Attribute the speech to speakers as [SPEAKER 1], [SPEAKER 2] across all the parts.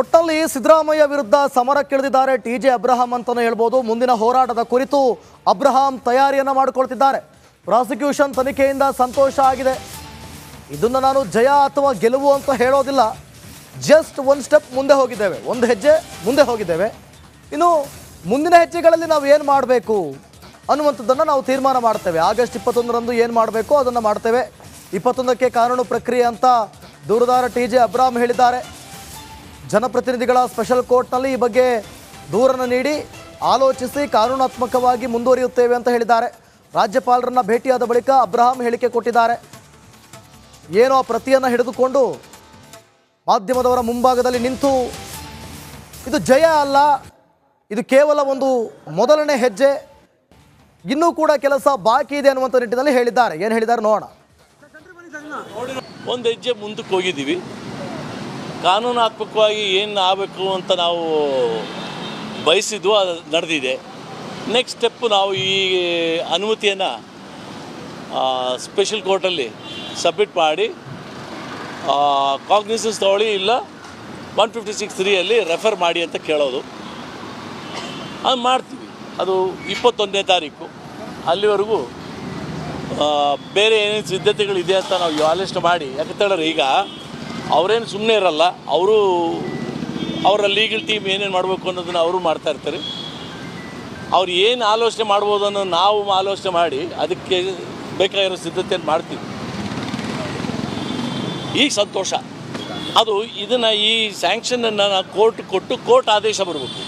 [SPEAKER 1] ಒಟ್ಟಲ್ಲಿ ಸಿದ್ದರಾಮಯ್ಯ ವಿರುದ್ಧ ಸಮರಕ್ಕಿಳಿದಿದ್ದಾರೆ T J Abraham ಅಂತಲೇ ಹೇಳ್ಬೋದು. ಮುಂದಿನ ಹೋರಾಟದ ಕುರಿತು ಅಬ್ರಹಾಂ ತಯಾರಿಯನ್ನು ಮಾಡಿಕೊಳ್ತಿದ್ದಾರೆ. ಪ್ರಾಸಿಕ್ಯೂಷನ್ ತನಿಖೆಯಿಂದ ಸಂತೋಷ ಆಗಿದೆ. ಇದನ್ನು ನಾನು ಜಯ ಅಥವಾ ಗೆಲುವು ಅಂತ ಹೇಳೋದಿಲ್ಲ. ಜಸ್ಟ್ ಒಂದು ಸ್ಟೆಪ್ ಮುಂದೆ ಹೋಗಿದ್ದೇವೆ. ಒಂದು ಹೆಜ್ಜೆ ಮುಂದೆ ಹೋಗಿದ್ದೇವೆ. ಇನ್ನು ಮುಂದಿನ ಹೆಜ್ಜೆಗಳಲ್ಲಿ ನಾವು ಏನು ಮಾಡಬೇಕು? ಅನ್ನುವಂಥದ್ದನ್ನು ನಾವು ತೀರ್ಮಾನ ಮಾಡ್ತೇವೆ. ಆಗಸ್ಟ್ ಇಪ್ಪತ್ತೊಂದರಂದು ಏನು ಮಾಡಬೇಕು? ಅದನ್ನು ಮಾಡ್ತೇವೆ. ಇಪ್ಪತ್ತೊಂದಕ್ಕೆ ಕಾನೂನು ಪ್ರಕ್ರಿಯೆ ಅಂತ ದೂರದಾರ ಟಿ ಜೆ ಅಬ್ರಾಮ್ ಹೇಳಿದ್ದಾರೆ. ಜನಪ್ರತಿನಿಧಿಗಳ ಸ್ಪೆಷಲ್ ಕೋರ್ಟ್ನಲ್ಲಿ ಈ ಬಗ್ಗೆ ದೂರನ್ನು ನೀಡಿ ಆಲೋಚಿಸಿ ಕಾನೂನಾತ್ಮಕವಾಗಿ ಮುಂದುವರಿಯುತ್ತೇವೆ ಅಂತ ಹೇಳಿದ್ದಾರೆ. ರಾಜ್ಯಪಾಲರನ್ನ ಭೇಟಿಯಾದ ಬಳಿಕ ಅಬ್ರಹಾಂ ಹೇಳಿಕೆ ಕೊಟ್ಟಿದ್ದಾರೆ. ಏನೋ ಪ್ರತಿಯನ್ನು ಹಿಡಿದುಕೊಂಡು ಮಾಧ್ಯಮದವರ ಮುಂಭಾಗದಲ್ಲಿ ನಿಂತು ಇದು ಜಯ ಅಲ್ಲ, ಇದು ಕೇವಲ ಒಂದು ಮೊದಲನೇ ಹೆಜ್ಜೆ, ಇನ್ನೂ ಕೂಡ ಕೆಲಸ ಬಾಕಿ ಇದೆ ಅನ್ನುವಂಥ ನಿಟ್ಟಿನಲ್ಲಿ ಹೇಳಿದ್ದಾರೆ. ಏನು ಹೇಳಿದ್ದಾರೆ ನೋಡೋಣ.
[SPEAKER 2] ಒಂದು ಹೆಜ್ಜೆ ಮುಂದಕ್ಕೆ ಹೋಗಿದ್ದೀವಿ. ಕಾನೂನಾತ್ಮಕವಾಗಿ ಏನು ಆಗಬೇಕು ಅಂತ ನಾವು ಬಯಸಿದ್ವು ಅದು ನಡೆದಿದೆ. ನೆಕ್ಸ್ಟ್ ಸ್ಟೆಪ್ಪು ನಾವು ಈ ಅನುಮತಿಯನ್ನು ಸ್ಪೆಷಲ್ ಕೋರ್ಟಲ್ಲಿ ಸಬ್ಮಿಟ್ ಮಾಡಿ ಕಾಗ್ನಿಸನ್ಸ್ ತಗೊಳ್ಳಿ ಇಲ್ಲ ಒನ್ ಫಿಫ್ಟಿ ಸಿಕ್ಸ್ ತ್ರೀಯಲ್ಲಿ ರೆಫರ್ ಮಾಡಿ ಅಂತ ಕೇಳೋದು. ಅದು ಮಾಡ್ತೀವಿ. ಅದು ಇಪ್ಪತ್ತೊಂದನೇ ತಾರೀಕು. ಅಲ್ಲಿವರೆಗೂ ಬೇರೆ ಏನೇನು ಸಿದ್ಧತೆಗಳಿದೆ ಅಂತ ನಾವು ಆಲೋಚನೆ ಮಾಡಿ. ಯಾಕಂತ ಹೇಳಿದ್ರೆ ಈಗ ಅವರೇನು ಸುಮ್ಮನೆ ಇರಲ್ಲ, ಅವರು ಅವರ ಲೀಗಲ್ ಟೀಮ್ ಏನೇನು ಮಾಡಬೇಕು ಅನ್ನೋದನ್ನು ಅವರು ಮಾಡ್ತಾ ಇರ್ತಾರೆ. ಅವ್ರು ಏನು ಆಲೋಚನೆ ಮಾಡ್ಬೋದು ಅನ್ನೋ ನಾವು ಆಲೋಚನೆ ಮಾಡಿ ಅದಕ್ಕೆ ಬೇಕಾಗಿರೋ ಸಿದ್ಧತೆಯನ್ನು ಮಾಡ್ತೀವಿ. ಈಗ ಸಂತೋಷ. ಅದು ಇದನ್ನು ಈ ಸ್ಯಾಂಕ್ಷನನ್ನು ಕೋರ್ಟ್ ಕೊಟ್ಟು ಕೋರ್ಟ್ ಆದೇಶ ಬರಬೇಕು.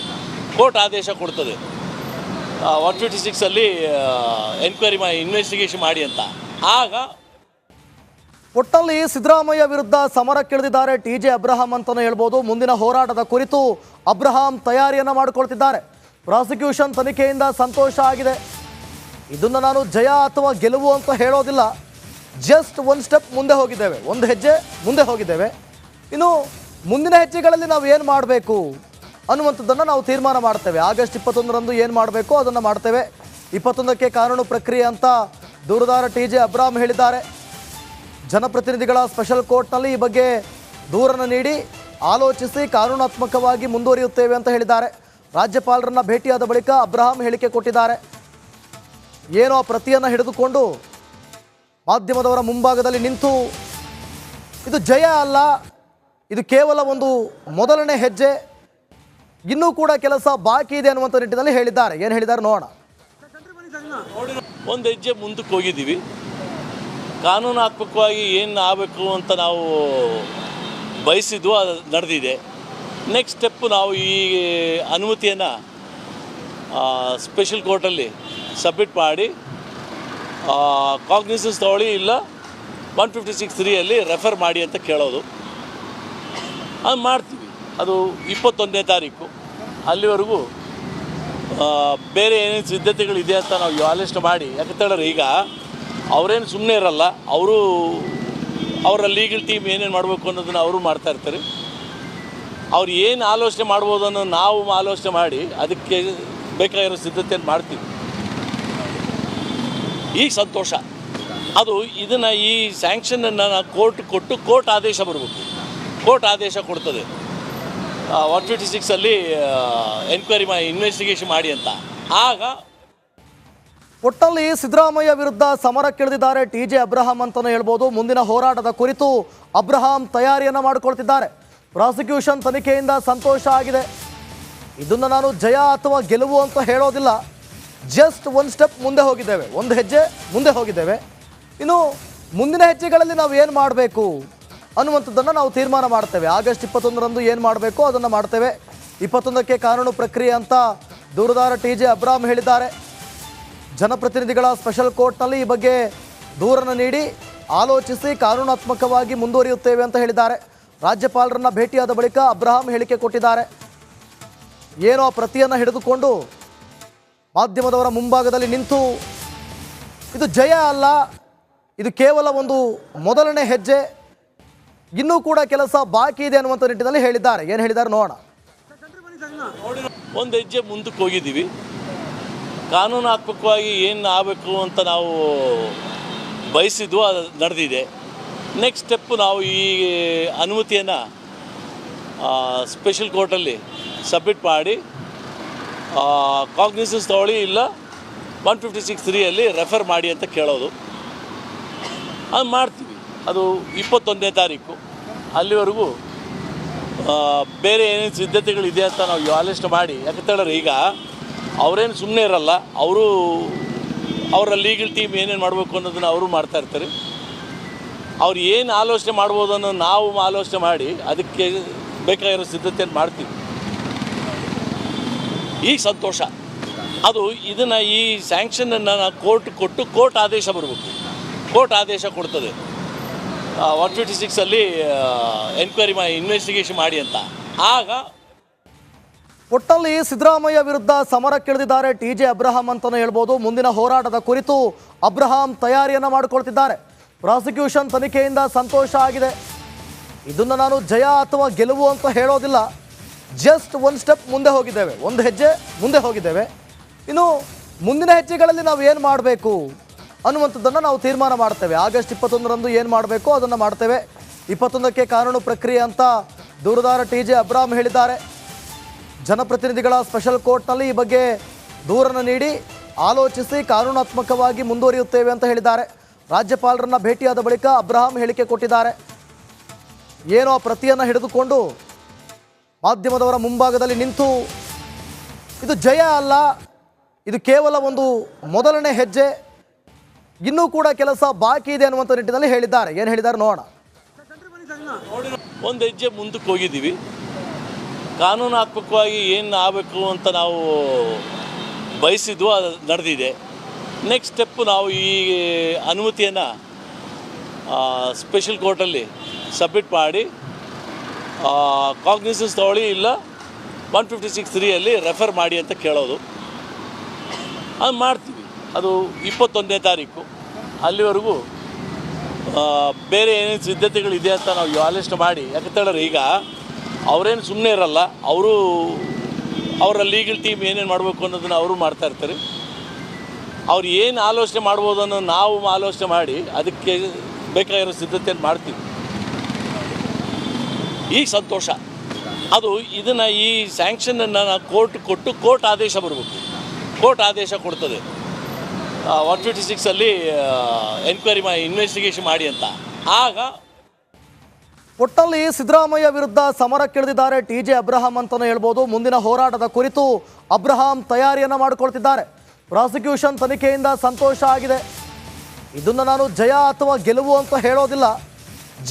[SPEAKER 2] ಕೋರ್ಟ್ ಆದೇಶ ಕೊಡ್ತದೆ. ಒನ್ ಫಿಫ್ಟಿ ಸಿಕ್ಸಲ್ಲಿ ಎನ್ಕ್ವೈರಿ ಮಾ ಇನ್ವೆಸ್ಟಿಗೇಷನ್ ಮಾಡಿ ಅಂತ. ಆಗ
[SPEAKER 1] ಒಟ್ಟಲ್ಲಿ ಸಿದ್ದರಾಮಯ್ಯ ವಿರುದ್ಧ ಸಮರಕ್ಕಿಳಿದಿದ್ದಾರೆ ಟಿ ಜೆ ಅಬ್ರಹಾಂ ಅಂತಲೂ ಹೇಳ್ಬೋದು. ಮುಂದಿನ ಹೋರಾಟದ ಕುರಿತು ಅಬ್ರಹಾಂ ತಯಾರಿಯನ್ನು ಮಾಡಿಕೊಳ್ತಿದ್ದಾರೆ. ಪ್ರಾಸಿಕ್ಯೂಷನ್ ತನಿಖೆಯಿಂದ ಸಂತೋಷ ಆಗಿದೆ. ಇದನ್ನು ನಾನು ಜಯ ಅಥವಾ ಗೆಲುವು ಅಂತ ಹೇಳೋದಿಲ್ಲ. ಜಸ್ಟ್ ಒಂದು ಸ್ಟೆಪ್ ಮುಂದೆ ಹೋಗಿದ್ದೇವೆ. ಒಂದು ಹೆಜ್ಜೆ ಮುಂದೆ ಹೋಗಿದ್ದೇವೆ. ಇನ್ನು ಮುಂದಿನ ಹೆಜ್ಜೆಗಳಲ್ಲಿ ನಾವು ಏನು ಮಾಡಬೇಕು ಅನ್ನುವಂಥದ್ದನ್ನು ನಾವು ತೀರ್ಮಾನ ಮಾಡ್ತೇವೆ. ಆಗಸ್ಟ್ ಇಪ್ಪತ್ತೊಂದರಂದು ಏನು ಮಾಡಬೇಕು ಅದನ್ನು ಮಾಡ್ತೇವೆ. ಇಪ್ಪತ್ತೊಂದಕ್ಕೆ ಕಾನೂನು ಪ್ರಕ್ರಿಯೆ ಅಂತ ದೂರದಾರ ಟಿ ಜೆ ಅಬ್ರಾಮ್ ಹೇಳಿದ್ದಾರೆ. ಜನಪ್ರತಿನಿಧಿಗಳ ಸ್ಪೆಷಲ್ ಕೋರ್ಟ್ನಲ್ಲಿ ಈ ಬಗ್ಗೆ ದೂರನ್ನು ನೀಡಿ ಆಲೋಚಿಸಿ ಕಾನೂನಾತ್ಮಕವಾಗಿ ಮುಂದುವರಿಯುತ್ತೇವೆ ಅಂತ ಹೇಳಿದ್ದಾರೆ. ರಾಜ್ಯಪಾಲರನ್ನ ಭೇಟಿಯಾದ ಬಳಿಕ ಅಬ್ರಹಾಂ ಹೇಳಿಕೆ ಕೊಟ್ಟಿದ್ದಾರೆ. ಏನೋ ಪ್ರತಿಯನ್ನು ಹಿಡಿದುಕೊಂಡು ಮಾಧ್ಯಮದವರ ಮುಂಭಾಗದಲ್ಲಿ ನಿಂತು ಇದು ಜಯ ಅಲ್ಲ, ಇದು ಕೇವಲ ಒಂದು ಮೊದಲನೇ ಹೆಜ್ಜೆ, ಇನ್ನೂ ಕೂಡ ಕೆಲಸ ಬಾಕಿ ಇದೆ ಅನ್ನುವಂಥ ನಿಟ್ಟಿನಲ್ಲಿ ಹೇಳಿದ್ದಾರೆ. ಏನು ಹೇಳಿದ್ದಾರೆ ನೋಡೋಣ.
[SPEAKER 2] ಒಂದು ಹೆಜ್ಜೆ ಮುಂದಕ್ಕೆ ಹೋಗಿದ್ದೀವಿ. ಕಾನೂನಾತ್ಮಕವಾಗಿ ಏನು ಆಗಬೇಕು ಅಂತ ನಾವು ಬಯಸಿದ್ವು ಅದು ನಡೆದಿದೆ. ನೆಕ್ಸ್ಟ್ ಸ್ಟೆಪ್ಪು ನಾವು ಈ ಅನುಮತಿಯನ್ನು ಸ್ಪೆಷಲ್ ಕೋರ್ಟಲ್ಲಿ ಸಬ್ಮಿಟ್ ಮಾಡಿ ಕಾಗ್ನಿಸನ್ಸ್ ತಗೊಳ್ಳಿ ಇಲ್ಲ ಒನ್ ಫಿಫ್ಟಿ ಸಿಕ್ಸ್ ತ್ರೀಯಲ್ಲಿ ರೆಫರ್ ಮಾಡಿ ಅಂತ ಕೇಳೋದು. ಅದು ಮಾಡ್ತೀವಿ. ಅದು ಇಪ್ಪತ್ತೊಂದನೇ ತಾರೀಕು. ಅಲ್ಲಿವರೆಗೂ ಬೇರೆ ಏನೇನು ಸಿದ್ಧತೆಗಳಿದೆ ಅಂತ ನಾವು ಆಲೋಚನೆ ಮಾಡಿ. ಯಾಕಂತ ಹೇಳಿದ್ರೆ ಈಗ ಅವರೇನು ಸುಮ್ಮನೆ ಇರಲ್ಲ, ಅವರು ಅವರ ಲೀಗಲ್ ಟೀಮ್ ಏನೇನು ಮಾಡಬೇಕು ಅನ್ನೋದನ್ನು ಅವರು ಮಾಡ್ತಾ ಇರ್ತಾರೆ. ಅವ್ರು ಏನು ಆಲೋಚನೆ ಮಾಡ್ಬೋದು ಅನ್ನೋ ನಾವು ಆಲೋಚನೆ ಮಾಡಿ ಅದಕ್ಕೆ ಬೇಕಾಗಿರೋ ಸಿದ್ಧತೆಯನ್ನು ಮಾಡ್ತೀವಿ. ಈಗ ಸಂತೋಷ. ಅದು ಇದನ್ನು ಈ ಸ್ಯಾಂಕ್ಷನನ್ನು ಕೋರ್ಟ್ ಕೊಟ್ಟು ಕೋರ್ಟ್ ಆದೇಶ ಬರಬೇಕು. ಕೋರ್ಟ್ ಆದೇಶ ಕೊಡ್ತದೆ. ಒನ್ ಫಿಫ್ಟಿ ಸಿಕ್ಸಲ್ಲಿ ಎನ್ಕ್ವೈರಿ ಮಾ ಇನ್ವೆಸ್ಟಿಗೇಷನ್ ಮಾಡಿ ಅಂತ. ಆಗ
[SPEAKER 1] ಒಟ್ಟಲ್ಲಿ ಸಿದ್ದರಾಮಯ್ಯ ವಿರುದ್ಧ ಸಮರಕ್ಕಿಳಿದಿದ್ದಾರೆ ಟಿ ಜೆ ಅಬ್ರಹಾಂ ಅಂತಲೇ ಹೇಳ್ಬೋದು. ಮುಂದಿನ ಹೋರಾಟದ ಕುರಿತು ಅಬ್ರಹಾಂ ತಯಾರಿಯನ್ನು ಮಾಡಿಕೊಳ್ತಿದ್ದಾರೆ. ಪ್ರಾಸಿಕ್ಯೂಷನ್ ತನಿಖೆಯಿಂದ ಸಂತೋಷ ಆಗಿದೆ. ಇದನ್ನು ನಾನು ಜಯ ಅಥವಾ ಗೆಲುವು ಅಂತ ಹೇಳೋದಿಲ್ಲ. ಜಸ್ಟ್ ಒಂದು ಸ್ಟೆಪ್ ಮುಂದೆ ಹೋಗಿದ್ದೇವೆ. ಒಂದು ಹೆಜ್ಜೆ ಮುಂದೆ ಹೋಗಿದ್ದೇವೆ. ಇನ್ನು ಮುಂದಿನ ಹೆಜ್ಜೆಗಳಲ್ಲಿ ನಾವು ಏನು ಮಾಡಬೇಕು ಅನ್ನುವಂಥದ್ದನ್ನು ನಾವು ತೀರ್ಮಾನ ಮಾಡ್ತೇವೆ. ಆಗಸ್ಟ್ ಇಪ್ಪತ್ತೊಂದರಂದು ಏನು ಮಾಡಬೇಕು ಅದನ್ನು ಮಾಡ್ತೇವೆ. ಇಪ್ಪತ್ತೊಂದಕ್ಕೆ ಕಾನೂನು ಪ್ರಕ್ರಿಯೆ ಅಂತ ದೂರದಾರ ಟಿ ಜೆ ಅಬ್ರಾಮ್ ಹೇಳಿದ್ದಾರೆ. ಜನಪ್ರತಿನಿಧಿಗಳ ಸ್ಪೆಷಲ್ ಕೋರ್ಟ್ನಲ್ಲಿ ಈ ಬಗ್ಗೆ ದೂರನ್ನು ನೀಡಿ ಆಲೋಚಿಸಿ ಕಾನೂನಾತ್ಮಕವಾಗಿ ಮುಂದುವರಿಯುತ್ತೇವೆ ಅಂತ ಹೇಳಿದ್ದಾರೆ. ರಾಜ್ಯಪಾಲರನ್ನ ಭೇಟಿಯಾದ ಬಳಿಕ ಅಬ್ರಹಾಂ ಹೇಳಿಕೆ ಕೊಟ್ಟಿದ್ದಾರೆ. ಏನೋ ಪ್ರತಿಯನ್ನು ಹಿಡಿದುಕೊಂಡು ಮಾಧ್ಯಮದವರ ಮುಂಭಾಗದಲ್ಲಿ ನಿಂತು ಇದು ಜಯ ಅಲ್ಲ, ಇದು ಕೇವಲ ಒಂದು ಮೊದಲನೇ ಹೆಜ್ಜೆ, ಇನ್ನೂ ಕೂಡ ಕೆಲಸ ಬಾಕಿ ಇದೆ ಅನ್ನುವಂಥ ನಿಟ್ಟಿನಲ್ಲಿ ಹೇಳಿದ್ದಾರೆ. ಏನು ಹೇಳಿದ್ದಾರೆ ನೋಡೋಣ.
[SPEAKER 2] ಒಂದು ಹೆಜ್ಜೆ ಮುಂದಕ್ಕೆ ಹೋಗಿದ್ದೀವಿ. ಕಾನೂನಾತ್ಮಕವಾಗಿ ಏನು ಆಗಬೇಕು ಅಂತ ನಾವು ಬಯಸಿದ್ವು ಅದು ನಡೆದಿದೆ. ನೆಕ್ಸ್ಟ್ ಸ್ಟೆಪ್ಪು ನಾವು ಈ ಅನುಮತಿಯನ್ನು ಸ್ಪೆಷಲ್ ಕೋರ್ಟಲ್ಲಿ ಸಬ್ಮಿಟ್ ಮಾಡಿ ಕಾಗ್ನಿಸನ್ಸ್ ತಗೊಳ್ಳಿ ಇಲ್ಲ ಒನ್ ಫಿಫ್ಟಿ ಸಿಕ್ಸ್ ತ್ರೀಯಲ್ಲಿ ರೆಫರ್ ಮಾಡಿ ಅಂತ ಕೇಳೋದು. ಅದು ಮಾಡ್ತೀವಿ. ಅದು ಇಪ್ಪತ್ತೊಂದನೇ ತಾರೀಕು. ಅಲ್ಲಿವರೆಗೂ ಬೇರೆ ಏನೇನು ಸಿದ್ಧತೆಗಳಿದೆ ಅಂತ ನಾವು ಆಲೋಚನೆ ಮಾಡಿ. ಯಾಕಂತೇಳಿದ್ರೆ ಈಗ ಅವರೇನು ಸುಮ್ಮನೆ ಇರಲ್ಲ, ಅವರು ಅವರ ಲೀಗಲ್ ಟೀಮ್ ಏನೇನು ಮಾಡಬೇಕು ಅನ್ನೋದನ್ನು ಅವರು ಮಾಡ್ತಾ ಇರ್ತಾರೆ. ಅವ್ರು ಏನು ಆಲೋಚನೆ ಮಾಡ್ಬೋದು ಅನ್ನೋ ನಾವು ಆಲೋಚನೆ ಮಾಡಿ ಅದಕ್ಕೆ ಬೇಕಾಗಿರೋ ಸಿದ್ಧತೆಯನ್ನು ಮಾಡ್ತೀವಿ. ಈಗ ಸಂತೋಷ. ಅದು ಇದನ್ನು ಈ ಸ್ಯಾಂಕ್ಷನನ್ನು ಕೋರ್ಟ್ ಕೊಟ್ಟು ಕೋರ್ಟ್ ಆದೇಶ ಬರಬೇಕು. ಕೋರ್ಟ್ ಆದೇಶ ಕೊಡ್ತದೆ. ಒನ್ ಫಿಫ್ಟಿ ಸಿಕ್ಸಲ್ಲಿ ಎನ್ಕ್ವೈರಿ ಮಾ ಇನ್ವೆಸ್ಟಿಗೇಷನ್ ಮಾಡಿ ಅಂತ. ಆಗ
[SPEAKER 1] ಒಟ್ಟಲ್ಲಿ ಸಿದ್ದರಾಮಯ್ಯ ವಿರುದ್ಧ ಸಮರಕ್ಕಿಳಿದಿದ್ದಾರೆ ಟಿ ಜೆ ಅಬ್ರಹಾಂ ಅಂತಲೇ ಹೇಳ್ಬೋದು. ಮುಂದಿನ ಹೋರಾಟದ ಕುರಿತು ಅಬ್ರಹಾಂ ತಯಾರಿಯನ್ನು ಮಾಡಿಕೊಳ್ತಿದ್ದಾರೆ. ಪ್ರಾಸಿಕ್ಯೂಷನ್ ತನಿಖೆಯಿಂದ ಸಂತೋಷ ಆಗಿದೆ. ಇದನ್ನು ನಾನು ಜಯ ಅಥವಾ ಗೆಲುವು ಅಂತ ಹೇಳೋದಿಲ್ಲ. ಜಸ್ಟ್ ಒಂದು ಸ್ಟೆಪ್ ಮುಂದೆ ಹೋಗಿದ್ದೇವೆ. ಒಂದು ಹೆಜ್ಜೆ ಮುಂದೆ ಹೋಗಿದ್ದೇವೆ. ಇನ್ನು ಮುಂದಿನ ಹೆಜ್ಜೆಗಳಲ್ಲಿ ನಾವು ಏನು ಮಾಡಬೇಕು ಅನ್ನುವಂಥದ್ದನ್ನು ನಾವು ತೀರ್ಮಾನ ಮಾಡ್ತೇವೆ. ಆಗಸ್ಟ್ ಇಪ್ಪತ್ತೊಂದರಂದು ಏನು ಮಾಡಬೇಕು ಅದನ್ನು ಮಾಡ್ತೇವೆ. ಇಪ್ಪತ್ತೊಂದಕ್ಕೆ ಕಾನೂನು ಪ್ರಕ್ರಿಯೆ ಅಂತ ದೂರದಾರ ಟಿ ಜೆ ಅಬ್ರಾಮ್ ಹೇಳಿದ್ದಾರೆ. ಜನಪ್ರತಿನಿಧಿಗಳ ಸ್ಪೆಷಲ್ ಕೋರ್ಟ್ನಲ್ಲಿ ಈ ಬಗ್ಗೆ ದೂರನ್ನು ನೀಡಿ ಆಲೋಚಿಸಿ ಕಾನೂನಾತ್ಮಕವಾಗಿ ಮುಂದುವರಿಯುತ್ತೇವೆ ಅಂತ ಹೇಳಿದ್ದಾರೆ. ರಾಜ್ಯಪಾಲರನ್ನ ಭೇಟಿಯಾದ ಬಳಿಕ ಅಬ್ರಹಾಂ ಹೇಳಿಕೆ ಕೊಟ್ಟಿದ್ದಾರೆ. ಏನೋ ಆ ಪ್ರತಿಯನ್ನು ಹಿಡಿದುಕೊಂಡು ಮಾಧ್ಯಮದವರ ಮುಂಭಾಗದಲ್ಲಿ ನಿಂತು ಇದು ಜಯ ಅಲ್ಲ, ಇದು ಕೇವಲ ಒಂದು ಮೊದಲನೇ ಹೆಜ್ಜೆ, ಇನ್ನೂ ಕೂಡ ಕೆಲಸ ಬಾಕಿ ಇದೆ ಅನ್ನುವಂಥ ನಿಟ್ಟಿನಲ್ಲಿ ಹೇಳಿದ್ದಾರೆ. ಏನು ಹೇಳಿದ್ದಾರೆ ನೋಡೋಣ.
[SPEAKER 2] ಒಂದು ಹೆಜ್ಜೆ ಮುಂದಕ್ಕೆ ಹೋಗಿದ್ದೀವಿ. ಕಾನೂನಾತ್ಮಕವಾಗಿ ಏನು ಆಗಬೇಕು ಅಂತ ನಾವು ಬಯಸಿದ್ವು ಅದು ನಡೆದಿದೆ. ನೆಕ್ಸ್ಟ್ ಸ್ಟೆಪ್ಪು ನಾವು ಈ ಅನುಮತಿಯನ್ನು ಸ್ಪೆಷಲ್ ಕೋರ್ಟಲ್ಲಿ ಸಬ್ಮಿಟ್ ಮಾಡಿ ಕಾಗ್ನಿಸನ್ಸ್ ತಗೊಳ್ಳಿ ಇಲ್ಲ ಒನ್ ಫಿಫ್ಟಿ ಸಿಕ್ಸ್ ತ್ರೀಯಲ್ಲಿ ರೆಫರ್ ಮಾಡಿ ಅಂತ ಕೇಳೋದು. ಅದು ಮಾಡ್ತೀವಿ. ಅದು ಇಪ್ಪತ್ತೊಂದನೇ ತಾರೀಕು. ಅಲ್ಲಿವರೆಗೂ ಬೇರೆ ಏನೇನು ಸಿದ್ಧತೆಗಳಿದೆ ಅಂತ ನಾವು ಆಲೋಚನೆ ಮಾಡಿ. ಯಾಕಂತೇಳಿದ್ರೆ ಈಗ ಅವರೇನು ಸುಮ್ಮನೆ ಇರಲ್ಲ, ಅವರು ಅವರ ಲೀಗಲ್ ಟೀಮ್ ಏನೇನು ಮಾಡಬೇಕು ಅನ್ನೋದನ್ನು ಅವರು ಮಾಡ್ತಾ ಇರ್ತಾರೆ. ಅವ್ರು ಏನು ಆಲೋಚನೆ ಮಾಡ್ಬೋದು ಅನ್ನೋ ನಾವು ಆಲೋಚನೆ ಮಾಡಿ ಅದಕ್ಕೆ ಬೇಕಾಗಿರೋ ಸಿದ್ಧತೆಯನ್ನು ಮಾಡ್ತೀವಿ. ಈ ಸಂತೋಷ. ಅದು ಇದನ್ನು ಈ ಸ್ಯಾಂಕ್ಷನನ್ನು ಕೋರ್ಟ್ ಕೊಟ್ಟು ಕೋರ್ಟ್ ಆದೇಶ ಬರಬೇಕು. ಕೋರ್ಟ್ ಆದೇಶ ಕೊಡ್ತದೆ. ಒನ್ ಫಿಫ್ಟಿ ಸಿಕ್ಸಲ್ಲಿ ಎನ್ಕ್ವೈರಿ ಮಾ ಇನ್ವೆಸ್ಟಿಗೇಷನ್ ಮಾಡಿ ಅಂತ. ಆಗ
[SPEAKER 1] ಒಟ್ಟಲ್ಲಿ ಸಿದ್ದರಾಮಯ್ಯ ವಿರುದ್ಧ ಸಮರಕ್ಕಿಳಿದಿದ್ದಾರೆ ಟಿ ಜೆ ಅಬ್ರಹಾಂ ಅಂತಲೇ ಹೇಳ್ಬೋದು. ಮುಂದಿನ ಹೋರಾಟದ ಕುರಿತು ಅಬ್ರಹಾಂ ತಯಾರಿಯನ್ನು ಮಾಡಿಕೊಳ್ತಿದ್ದಾರೆ. ಪ್ರಾಸಿಕ್ಯೂಷನ್ ತನಿಖೆಯಿಂದ ಸಂತೋಷ ಆಗಿದೆ. ಇದನ್ನು ನಾನು ಜಯ ಅಥವಾ ಗೆಲುವು ಅಂತ ಹೇಳೋದಿಲ್ಲ.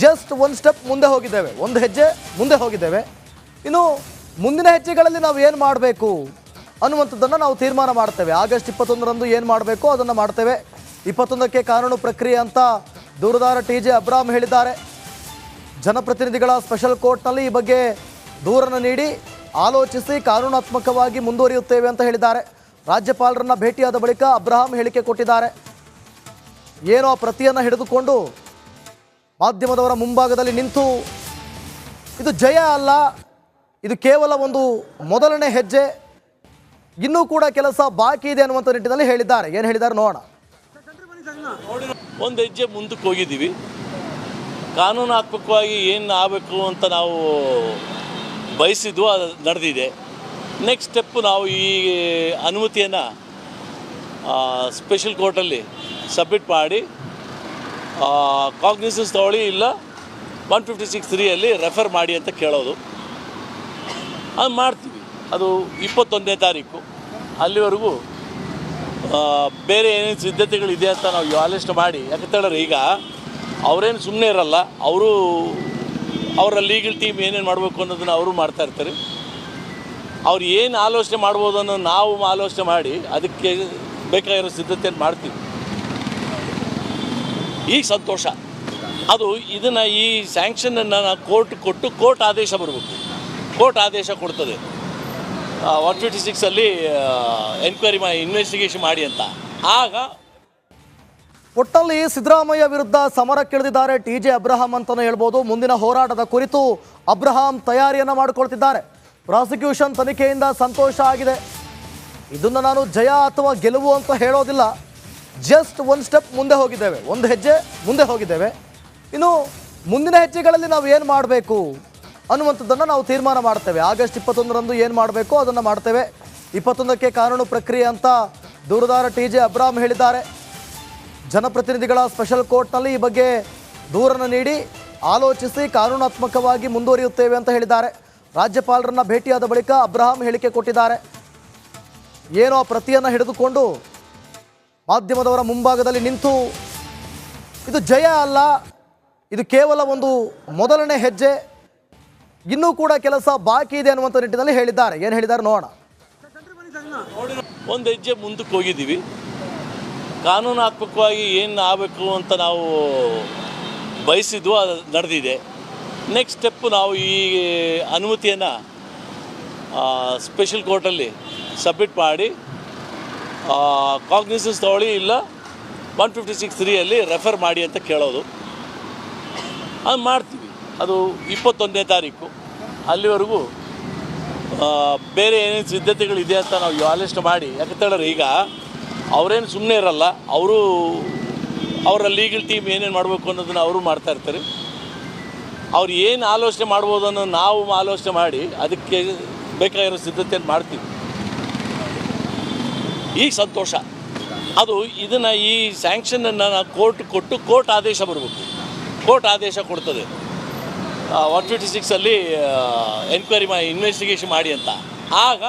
[SPEAKER 1] ಜಸ್ಟ್ ಒಂದು ಸ್ಟೆಪ್ ಮುಂದೆ ಹೋಗಿದ್ದೇವೆ. ಒಂದು ಹೆಜ್ಜೆ ಮುಂದೆ ಹೋಗಿದ್ದೇವೆ. ಇನ್ನು ಮುಂದಿನ ಹೆಜ್ಜೆಗಳಲ್ಲಿ ನಾವು ಏನು ಮಾಡಬೇಕು ಅನ್ನುವಂಥದ್ದನ್ನು ನಾವು ತೀರ್ಮಾನ ಮಾಡ್ತೇವೆ. ಆಗಸ್ಟ್ ಇಪ್ಪತ್ತೊಂದರಂದು ಏನು ಮಾಡಬೇಕು ಅದನ್ನು ಮಾಡ್ತೇವೆ. ಇಪ್ಪತ್ತೊಂದಕ್ಕೆ ಕಾನೂನು ಪ್ರಕ್ರಿಯೆ ಅಂತ ದೂರದಾರ ಟಿ ಜೆ ಅಬ್ರಾಮ್ ಹೇಳಿದ್ದಾರೆ. ಜನಪ್ರತಿನಿಧಿಗಳ ಸ್ಪೆಷಲ್ ಕೋರ್ಟ್ನಲ್ಲಿ ಈ ಬಗ್ಗೆ ದೂರನ್ನು ನೀಡಿ ಆಲೋಚಿಸಿ ಕಾನೂನಾತ್ಮಕವಾಗಿ ಮುಂದುವರಿಯುತ್ತೇವೆ ಅಂತ ಹೇಳಿದ್ದಾರೆ. ರಾಜ್ಯಪಾಲರನ್ನ ಭೇಟಿಯಾದ ಬಳಿಕ ಅಬ್ರಹಾಂ ಹೇಳಿಕೆ ಕೊಟ್ಟಿದ್ದಾರೆ. ಏನೋ ಪ್ರತಿಯನ್ನು ಹಿಡಿದುಕೊಂಡು ಮಾಧ್ಯಮದವರ ಮುಂಭಾಗದಲ್ಲಿ ನಿಂತು ಇದು ಜಯ ಅಲ್ಲ, ಇದು ಕೇವಲ ಒಂದು ಮೊದಲನೇ ಹೆಜ್ಜೆ, ಇನ್ನೂ ಕೂಡ ಕೆಲಸ ಬಾಕಿ ಇದೆ ಅನ್ನುವಂಥ ನಿಟ್ಟಿನಲ್ಲಿ ಹೇಳಿದ್ದಾರೆ. ಏನು ಹೇಳಿದ್ದಾರೆ ನೋಡೋಣ.
[SPEAKER 2] ಒಂದು ಹೆಜ್ಜೆ ಮುಂದಕ್ಕೆ ಹೋಗಿದ್ದೀವಿ. ಕಾನೂನಾತ್ಮಕವಾಗಿ ಏನು ಆಗಬೇಕು ಅಂತ ನಾವು ಬಯಸಿದ್ವು ಅದು ನಡೆದಿದೆ. ನೆಕ್ಸ್ಟ್ ಸ್ಟೆಪ್ಪು ನಾವು ಈ ಅನುಮತಿಯನ್ನು ಸ್ಪೆಷಲ್ ಕೋರ್ಟಲ್ಲಿ ಸಬ್ಮಿಟ್ ಮಾಡಿ ಕಾಗ್ನಿಸನ್ಸ್ ತಗೊಳ್ಳಿ ಇಲ್ಲ ಒನ್ ಫಿಫ್ಟಿ ಸಿಕ್ಸ್ ತ್ರೀಯಲ್ಲಿ ರೆಫರ್ ಮಾಡಿ ಅಂತ ಕೇಳೋದು. ಅದು ಮಾಡ್ತೀವಿ. ಅದು ಇಪ್ಪತ್ತೊಂದನೇ ತಾರೀಕು. ಅಲ್ಲಿವರೆಗೂ ಬೇರೆ ಏನೇನು ಸಿದ್ಧತೆಗಳಿದೆ ಅಂತ ನಾವು ಆಲೋಚನೆ ಮಾಡಿ. ಯಾಕಂತೇಳಿದ್ರೆ ಈಗ ಅವರೇನು ಸುಮ್ಮನೆ ಇರಲ್ಲ, ಅವರು ಅವರ ಲೀಗಲ್ ಟೀಮ್ ಏನೇನು ಮಾಡಬೇಕು ಅನ್ನೋದನ್ನು ಅವರು ಮಾಡ್ತಾ ಇರ್ತಾರೆ. ಅವ್ರು ಏನು ಆಲೋಚನೆ ಮಾಡ್ಬೋದು ಅನ್ನೋ ನಾವು ಆಲೋಚನೆ ಮಾಡಿ ಅದಕ್ಕೆ ಬೇಕಾಗಿರೋ ಸಿದ್ಧತೆಯನ್ನು ಮಾಡ್ತೀವಿ. ಈಗ ಸಂತೋಷ. ಅದು ಇದನ್ನು ಈ ಸ್ಯಾಂಕ್ಷನನ್ನು ಕೋರ್ಟ್ ಕೊಟ್ಟು ಕೋರ್ಟ್ ಆದೇಶ ಬರಬೇಕು. ಕೋರ್ಟ್ ಆದೇಶ ಕೊಡ್ತದೆ. ಒನ್ ಫಿಫ್ಟಿ ಸಿಕ್ಸಲ್ಲಿ ಎನ್ಕ್ವೈರಿ ಮಾಡಿ ಇನ್ವೆಸ್ಟಿಗೇಷನ್ ಮಾಡಿ ಅಂತ. ಆಗ
[SPEAKER 1] ಒಟ್ಟಲ್ಲಿ ಸಿದ್ದರಾಮಯ್ಯ ವಿರುದ್ಧ ಸಮರಕ್ಕಿಳಿದಿದ್ದಾರೆ ಟಿ ಜೆ ಅಬ್ರಹಾಂ ಅಂತಲೇ ಹೇಳ್ಬೋದು. ಮುಂದಿನ ಹೋರಾಟದ ಕುರಿತು ಅಬ್ರಹಾಂ ತಯಾರಿಯನ್ನು ಮಾಡಿಕೊಳ್ತಿದ್ದಾರೆ. ಪ್ರಾಸಿಕ್ಯೂಷನ್ ತನಿಖೆಯಿಂದ ಸಂತೋಷ ಆಗಿದೆ. ಇದನ್ನು ನಾನು ಜಯ ಅಥವಾ ಗೆಲುವು ಅಂತ ಹೇಳೋದಿಲ್ಲ. ಜಸ್ಟ್ ಒಂದು ಸ್ಟೆಪ್ ಮುಂದೆ ಹೋಗಿದ್ದೇವೆ. ಒಂದು ಹೆಜ್ಜೆ ಮುಂದೆ ಹೋಗಿದ್ದೇವೆ. ಇನ್ನು ಮುಂದಿನ ಹೆಜ್ಜೆಗಳಲ್ಲಿ ನಾವು ಏನು ಮಾಡಬೇಕು? ಅನ್ನುವಂಥದ್ದನ್ನು ನಾವು ತೀರ್ಮಾನ ಮಾಡ್ತೇವೆ. ಆಗಸ್ಟ್ ಇಪ್ಪತ್ತೊಂದರಂದು ಏನು ಮಾಡಬೇಕು? ಅದನ್ನು ಮಾಡ್ತೇವೆ. ಇಪ್ಪತ್ತೊಂದಕ್ಕೆ ಕಾನೂನು ಪ್ರಕ್ರಿಯೆ ಅಂತ ದೂರದಾರ ಟಿ ಜೆ ಅಬ್ರಾಮ್ ಹೇಳಿದ್ದಾರೆ. ಜನಪ್ರತಿನಿಧಿಗಳ ಸ್ಪೆಷಲ್ ಕೋರ್ಟ್ನಲ್ಲಿ ಈ ಬಗ್ಗೆ ದೂರನ್ನು ನೀಡಿ ಆಲೋಚಿಸಿ ಕಾನೂನಾತ್ಮಕವಾಗಿ ಮುಂದುವರಿಯುತ್ತೇವೆ ಅಂತ ಹೇಳಿದ್ದಾರೆ. ರಾಜ್ಯಪಾಲರನ್ನ ಭೇಟಿಯಾದ ಬಳಿಕ ಅಬ್ರಹಾಂ ಹೇಳಿಕೆ ಕೊಟ್ಟಿದ್ದಾರೆ. ಏನೋ ಪ್ರತಿಯನ್ನು ಹಿಡಿದುಕೊಂಡು ಮಾಧ್ಯಮದವರ ಮುಂಭಾಗದಲ್ಲಿ ನಿಂತು ಇದು ಜಯ ಅಲ್ಲ, ಇದು ಕೇವಲ ಒಂದು ಮೊದಲನೇ ಹೆಜ್ಜೆ, ಇನ್ನೂ ಕೂಡ ಕೆಲಸ ಬಾಕಿ ಇದೆ ಅನ್ನುವಂಥ ನಿಟ್ಟಿನಲ್ಲಿ ಹೇಳಿದ್ದಾರೆ. ಏನು ಹೇಳಿದ್ದಾರೆ ನೋಡೋಣ.
[SPEAKER 2] ಒಂದು ಹೆಜ್ಜೆ ಮುಂದಕ್ಕೆ ಹೋಗಿದ್ದೀವಿ. ಕಾನೂನಾತ್ಮಕವಾಗಿ ಏನು ಆಗಬೇಕು ಅಂತ ನಾವು ಬಯಸಿದ್ವು ಅದು ನಡೆದಿದೆ. ನೆಕ್ಸ್ಟ್ ಸ್ಟೆಪ್ಪು ನಾವು ಈ ಅನುಮತಿಯನ್ನು ಸ್ಪೆಷಲ್ ಕೋರ್ಟಲ್ಲಿ ಸಬ್ಮಿಟ್ ಮಾಡಿ ಕಾಗ್ನಿಸನ್ಸ್ ತಗೊಳ್ಳಿ ಇಲ್ಲ ಒನ್ ಫಿಫ್ಟಿ ಸಿಕ್ಸ್ ತ್ರೀಯಲ್ಲಿ ರೆಫರ್ ಮಾಡಿ ಅಂತ ಕೇಳೋದು. ಅದು ಮಾಡ್ತೀವಿ. ಅದು ಇಪ್ಪತ್ತೊಂದನೇ ತಾರೀಕು. ಅಲ್ಲಿವರೆಗೂ ಬೇರೆ ಏನೇನು ಸಿದ್ಧತೆಗಳಿದೆ ಅಂತ ನಾವು ಆಲೋಚನೆ ಮಾಡಿ. ಯಾಕಂತ ಹೇಳಿದ್ರೆ ಈಗ ಅವರೇನು ಸುಮ್ಮನೆ ಇರಲ್ಲ, ಅವರು ಅವರ ಲೀಗಲ್ ಟೀಮ್ ಏನೇನು ಮಾಡಬೇಕು ಅನ್ನೋದನ್ನು ಅವರು ಮಾಡ್ತಾ ಇರ್ತಾರೆ. ಅವ್ರು ಏನು ಆಲೋಚನೆ ಮಾಡ್ಬೋದು ಅನ್ನೋ ನಾವು ಆಲೋಚನೆ ಮಾಡಿ ಅದಕ್ಕೆ ಬೇಕಾಗಿರೋ ಸಿದ್ಧತೆಯನ್ನು ಮಾಡ್ತೀವಿ. ಈಗ ಸಂತೋಷ. ಅದು ಇದನ್ನು ಈ ಸ್ಯಾಂಕ್ಷನನ್ನು ನಾವು ಕೋರ್ಟ್ ಕೊಟ್ಟು ಕೋರ್ಟ್ ಆದೇಶ ಬರಬೇಕು. ಕೋರ್ಟ್ ಆದೇಶ ಕೊಡ್ತದೆ. ಒನ್ ಫಿಫ್ಟಿ ಸಿಕ್ಸಲ್ಲಿ ಎನ್ಕ್ವೈರಿ ಮಾ ಇನ್ವೆಸ್ಟಿಗೇಷನ್ ಮಾಡಿ ಅಂತ. ಆಗ